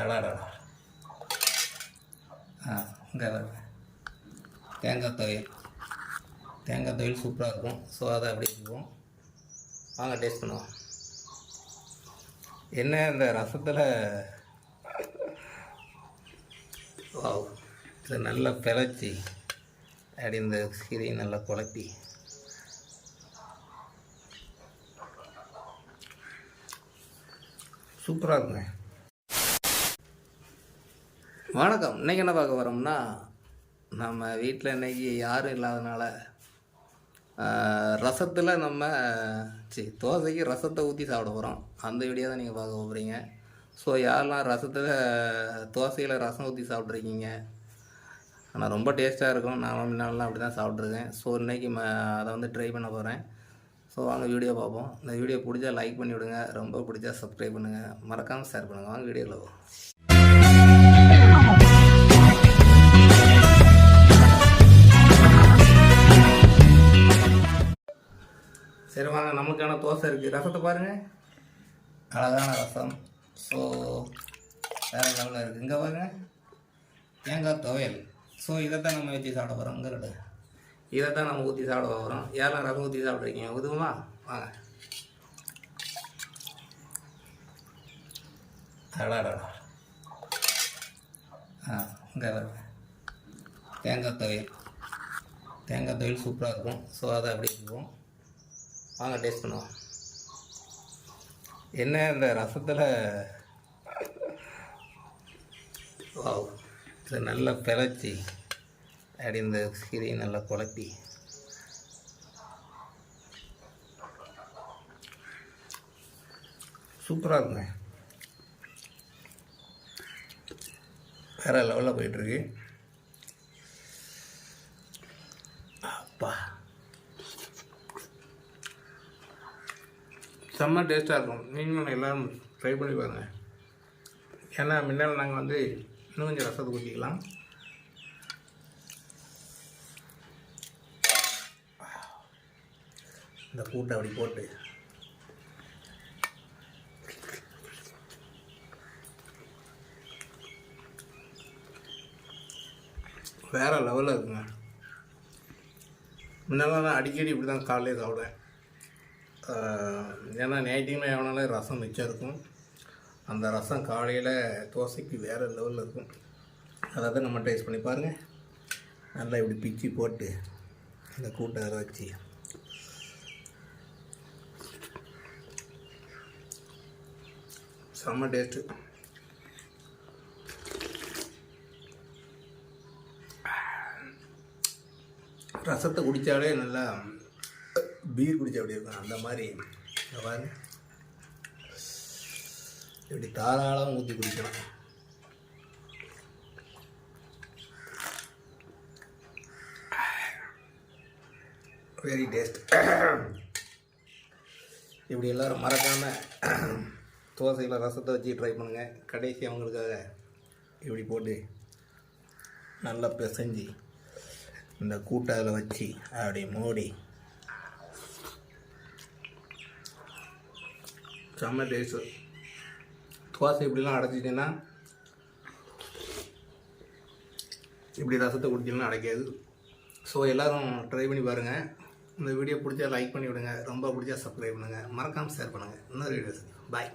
அடாடா ஆ இங்கே தேங்காய் துவையல். தேங்காய் துவையல் சூப்பராக இருக்கும். ஸோ அதை அப்படி இருக்கும் வாங்க டேஸ்ட் பண்ணுவோம். என்ன இந்த ரசத்தில்? வாவ் நல்லா பிழைச்சி அப்படி இந்த கீரையை நல்லா குழப்பி. சூப்பராக இருக்குங்க. வணக்கம். இன்றைக்கி என்ன பார்க்க வரோம்னா நம்ம வீட்டில் இன்னைக்கு யாரும் இல்லாதனால ரசத்தில் நம்ம சரி தோசைக்கு ரசத்தை ஊற்றி சாப்பிட போகிறோம் அந்த வீடியோ தான் நீங்கள் பார்க்க போகிறீங்க ஸோ யாரெல்லாம் ரசத்தில் தோசையில் ரசம் ஊற்றி சாப்பிட்ருக்கீங்க ஆனால் ரொம்ப டேஸ்ட்டாக இருக்கும். நான் முன்னாலாம் அப்படி தான் சாப்பிட்ருக்கேன் ஸோ இன்றைக்கி ம அதை வந்து ட்ரை பண்ண போகிறேன் ஸோ வாங்க வீடியோ பார்ப்போம். இந்த வீடியோ பிடிச்சா லைக் பண்ணி விடுங்க ரொம்ப பிடிச்சா சப்ஸ்கிரைப் பண்ணுங்கள் மறக்காமல் ஷேர் பண்ணுங்கள் வாங்க வீடியோவில் சரி நமக்கான தோசை இருக்குது ரசத்தை பாருங்கள் அழகான ரசம். ஸோ வேறு லெவலில் இருக்குது இங்கே பாருங்கள் தேங்காய் துவையல். ஸோ இதை தான் நம்ம ஊற்றி சாப்பிட போகிறோம் இங்கே இதை தான் நம்ம ஊற்றி சாப்பிட போகிறோம் ஏழாம் ரசம் ஊற்றி சாப்பிட்ருக்கீங்க உதுவுமா வாங்க. அடாடா ஆ இங்கே வருவேன் தேங்காய் துவையல். தேங்காய் துவையல் சூப்பராக இருக்கும். ஸோ அதை அப்படி இருக்கும் வாங்க டேஸ்ட் பண்ணுவோம் என்ன இந்த ரசத்தில்? வாவ் இதை நல்லா பிழைச்சி அப்படி இந்த கீரையை நல்லா குழப்பி. சூப்பராக இருக்குங்க. வேறு லெவலில் போயிட்டுருக்கு செம்ம டேஸ்ட்டாக இருக்கும். நீங்களும் எல்லோரும் ட்ரை பண்ணி பாருங்கள் ஏன்னா முன்னால் நாங்கள் வந்து இன்னும் கொஞ்சம் ரசத்தை ஊற்றிக்கலாம் இந்த கூட்டை அப்படி போட்டு. வேறு லெவலில் இருக்குங்க. முன்னெல்லாம் நான் அடிக்கடி இப்படி தான் காலையில் சாப்பிடுவேன். ஏன்னா நைட்டிங்கில் எவனாலும் ரசம் மிச்சம் இருக்கும். அந்த ரசம் காலையில் தோசைக்கு வேறு லெவலில் இருக்கும். அதை தான் நம்ம டேஸ்ட் பண்ணி பாருங்கள் நல்லா இப்படி பிச்சு போட்டு அந்த கூட்டை வச்சு. செம்ம டேஸ்ட்டு ரசத்தை குடித்தாலே நல்லா பீர் குடிச்சா அப்படி இருக்கும்? அந்த மாதிரி. பாருங்க. இப்படி தாராளமாக ஊற்றி குடிக்கலாம். வெரி டேஸ்ட் இப்படி எல்லாரும் மறக்காமல் தோசையில் ரசத்தை வச்சு ட்ரை பண்ணுங்கள் கடைசி அவங்களுக்காக இப்படி போட்டு நல்லா பிசைஞ்சு இந்த கூட்டை அதில் வச்சு அப்படி மூடி செம்ம டேஸ்ட்டு தோசை இப்படிலாம் அடைச்சிட்டிங்கன்னா இப்படி ரசத்தை குடிக்கலாம் அடைக்காது. ஸோ எல்லோரும் ட்ரை பண்ணி பாருங்கள் இந்த வீடியோ பிடிச்சா லைக் பண்ணி விடுங்க. ரொம்ப பிடிச்சா சப்ஸ்கிரைப் பண்ணுங்கள் மறக்காமல் ஷேர் பண்ணுங்கள் இன்னொரு வீடியோஸ் பாய்